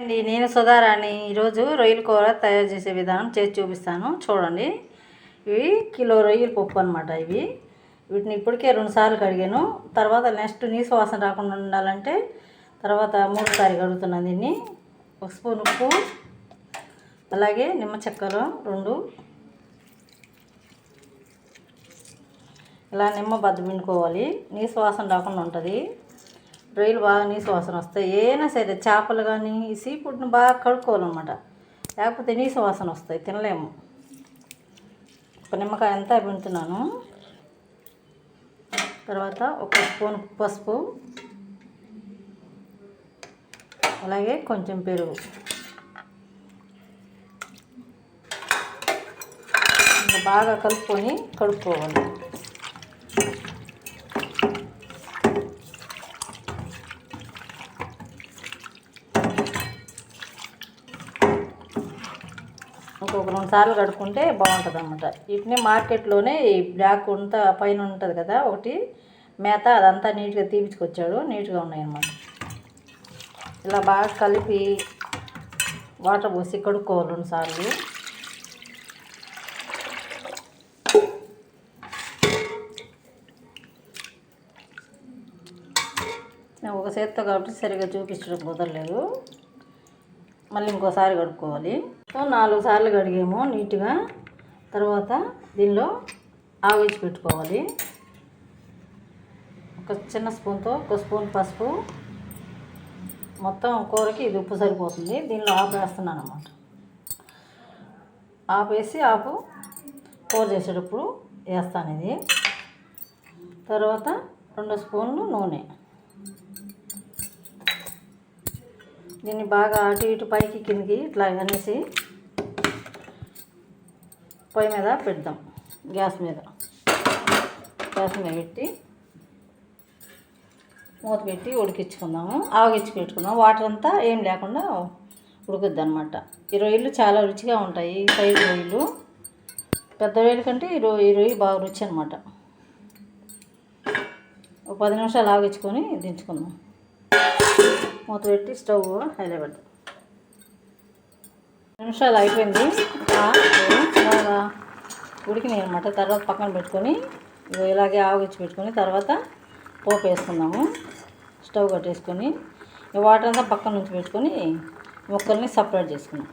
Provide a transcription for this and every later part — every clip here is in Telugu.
అండి నేను సుధారాణి. ఈరోజు రొయ్యల కూర తయారు చేసే విధానం చేసి చూపిస్తాను. చూడండి. ఇవి కిలో రొయ్యల పప్పు అనమాట ఇవి. వీటిని ఇప్పటికే రెండుసార్లు కడిగాను. తర్వాత నెక్స్ట్ నీసు వాసన రాకుండా ఉండాలంటే తర్వాత మూడుసారి కడుగుతున్నాను దీన్ని. ఒక స్పూన్ ఉప్పు అలాగే నిమ్మ చెక్కలు రెండు. ఇలా నిమ్మ బద్ద పిండుకోవాలి నీసు వాసన రాకుండా ఉంటుంది. రొయ్యలు బాగా నీసు వాసన వస్తాయి. ఏమైనా సరే చేపలు కానీ ఈ సీ ఫుడ్ని బాగా కడుక్కోవాలన్నమాట. లేకపోతే నీసు వాసన వస్తాయి. తినలేము. ఒక నిమ్మకాయ అంతా పిండుతున్నాను. తర్వాత ఒక స్పూన్ పసుపు. అలాగే కొంచెం పెరుగు. ఇంకా బాగా కలుపుకొని కడుక్కోవాలి. ఒక రెండు సార్లు కడుక్కుంటే బాగుంటుంది అనమాట వీటిని మార్కెట్లోనే ఈ బ్లాక్ అంతా పైన ఉంటుంది కదా ఒకటి మేత అదంతా నీట్గా తీపించుకొచ్చాడు నీట్గా ఉన్నాయన్నమాట. ఇలా బాగా కలిపి వాటర్ పోసి కడుక్కోవాలి రెండు సార్లు. ఒక చేత్తో కాబట్టి సరిగ్గా చూపించడం కుదరలేదు. మళ్ళీ ఇంకోసారి కడుక్కోవాలి. సో నాలుగు సార్లు కడిగాము నీట్గా. తర్వాత దీనిలో ఆవేసి పెట్టుకోవాలి. ఒక చిన్న స్పూన్తో ఒక స్పూన్ పసుపు. మొత్తం కూరకి ఇది ఉప్పు సరిపోతుంది. దీనిలో ఆపేస్తున్నాను అనమాట ఆపేసి ఆపు కూర చేసేటప్పుడు వేస్తాను ఇది. తర్వాత రెండు స్పూన్లు నూనె. దీన్ని బాగా అటు ఇటు పైకి కిందికి ఇట్లా అనేసి పొయ్యి మీద పెడదాం. గ్యాస్ మీద. గ్యాస్ మీద పెట్టి మూత పెట్టి ఉడికించుకుందాము. ఆవగించి పెట్టుకుందాం. వాటర్ అంతా ఏం లేకుండా ఉడుకుద్ది అనమాట ఈ రొయ్యలు చాలా రుచిగా ఉంటాయి. ఈ సైజు రొయ్యలు. పెద్ద రొయ్యల కంటే ఈ రొయ్యి ఈ రొయ్యి బాగా రుచి అనమాట ఒక పది నిమిషాలు ఆగించుకొని దించుకుందాం. మూత పెట్టి స్టవ్ హైలో పెడతాం నిమిషాలు అయిపోయింది. ఉడికినాయి అనమాట తర్వాత పక్కన పెట్టుకొని ఇలాగే ఆవిచ్చి పెట్టుకొని తర్వాత పోపు వేసుకుందాము. స్టవ్ కట్టేసుకొని ఈ వాటర్ అంతా పక్కన నుంచి పెట్టుకొని ముక్కల్ని సపరేట్ చేసుకున్నాం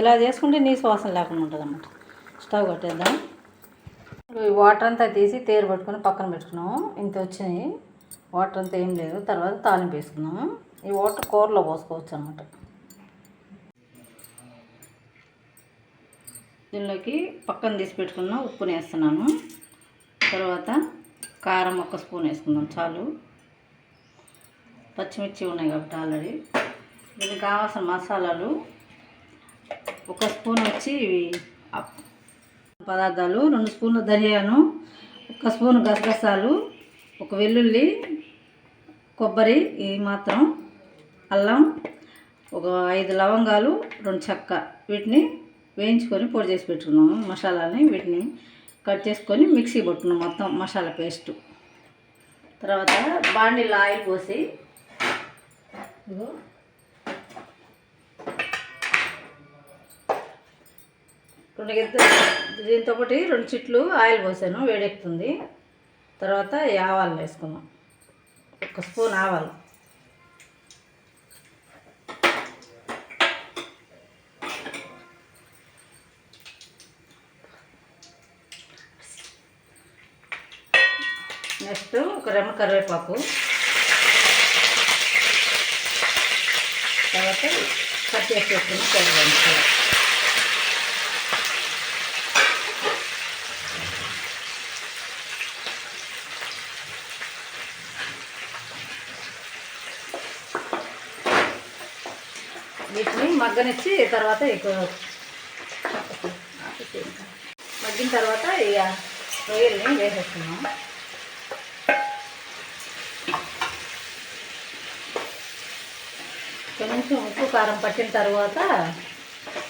ఇలా చేసుకుంటే నీ శ్వాసం లేకుండా ఉంటుంది అన్నమాట స్టవ్ కట్టేద్దాం. ఈ వాటర్ అంతా తీసి తేరు పట్టుకొని పక్కన పెట్టుకున్నాము. ఇంత వచ్చినాయి. వాటర్ అంతా ఏం లేదు. తర్వాత తాలింపు వేసుకున్నాము ఈ వాటర్ కూరలో పోసుకోవచ్చు అనమాట దీనిలోకి పక్కన తీసి పెట్టుకున్న ఉప్పుని వేస్తున్నాను. తర్వాత కారం ఒక స్పూన్ వేసుకుందాం చాలు. పచ్చిమిర్చి ఉన్నాయి కాబట్టి ఆల్రెడీ. దీనికి కావాల్సిన మసాలాలు ఒక స్పూన్ వచ్చి ఇవి పదార్థాలు రెండు స్పూన్లు ధనియాను ఒక స్పూన్ గసగసాలు ఒక వెల్లుల్లి కొబ్బరి ఇవి మాత్రం అల్లం ఒక ఐదు లవంగాలు రెండు చెక్క. వీటిని వేయించుకొని పొడి చేసి పెట్టుకున్నాము మసాలాని వీటిని కట్ చేసుకొని మిక్సీ పట్టుకున్నాం మొత్తం మసాలా పేస్ట్. తర్వాత బాండీలో ఆయిల్ పోసి రెండు గిద్దలు దీంతో ఒకటి రెండు చిట్లు ఆయిల్ పోసాను వేడెక్కుతుంది. తర్వాత ఈ ఆవాలు వేసుకున్నాం ఒక స్పూన్ ఆవాలు. నెక్స్ట్ ఒక రెమ్మ కరివేపాకు. తర్వాత కట్ చేసి పెట్టుకుని కరివేపాకు వీటిని మగ్గనిచ్చి తర్వాత ఎక్కువ మగ్గిన తర్వాత ఇక రొయ్యల్ని వేసేస్తున్నాం. కొంచెం ఉప్పు కారం పట్టిన తర్వాత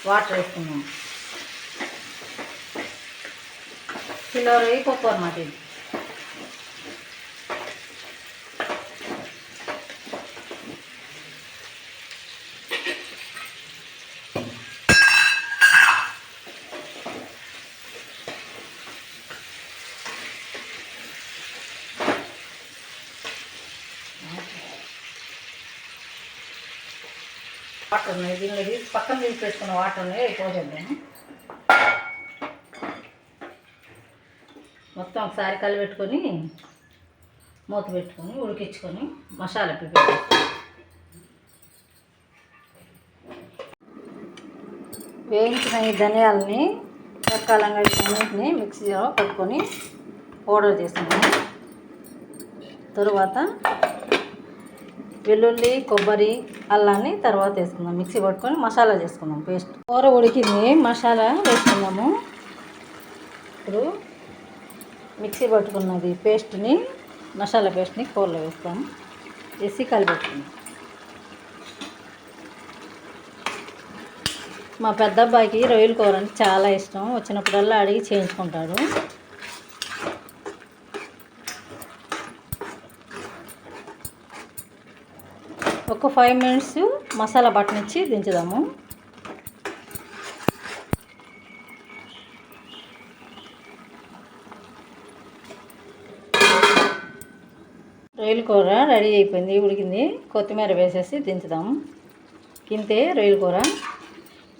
వాటర్ వేసుకున్నాం కిలో రొయ్యి పప్పు అన్నమాట ఇది? వాటర్ ఉన్నాయి. దీనిలో తీసి పక్కన తీసి పెట్టుకున్న వాటర్ ఉన్నాయి. పోసేద్దాము. మొత్తం ఒకసారి కలిపెట్టుకొని మూత పెట్టుకొని ఉడికించుకొని మసాలా ప్రిపేర్ వేయించిన ఈ ధనియాలని చెక్కాలంగా అన్నింటిని మిక్సీలో కట్టుకొని పౌడర్ చేసుకున్నాము తరువాత వెల్లుల్లి కొబ్బరి అల్లాన్ని తర్వాత వేసుకుందాం. మిక్సీ పట్టుకొని మసాలా చేసుకుందాం పేస్ట్. కూర ఉడికింది మసాలా వేసుకుందాము. ఇప్పుడు మిక్సీ పట్టుకున్నది పేస్ట్ని మసాలా పేస్ట్ని కూరలో వేస్తాం. వేసి కలిపెట్టుకుందాం. మా పెద్ద అబ్బాయికి రొయ్యల కూర అంటే చాలా ఇష్టం. వచ్చినప్పుడల్లా అడిగి చేయించుకుంటాడు. ఒక ఫైవ్ మినిట్స్ మసాలా బట్టనిచ్చి దించుదాము. రొయ్యల కూర రెడీ అయిపోయింది ఉడికింది. కొత్తిమీర వేసేసి దించుదాము ఇంతే రొయ్యల కూర.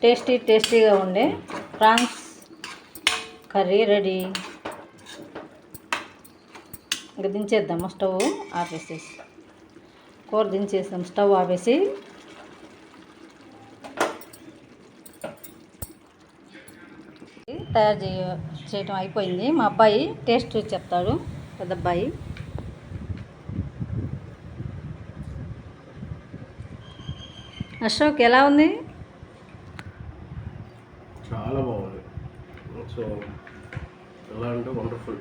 టేస్టీ టేస్టీగా ఉండే ప్రాన్స్ కర్రీ రెడీ. ఇంకా దించేద్దాము స్టవ్ ఆపేసేసి. కూర దించేసాం స్టవ్ ఆపేసి. తయారు చేయ చేయటం అయిపోయింది. మా అబ్బాయి టేస్ట్ చూసి చెప్తాడు పెద్ద అబ్బాయి. అశోక్ ఎలా ఉంది? చాలా బాగుంది. సో ఎలా అంటే వండర్ఫుల్.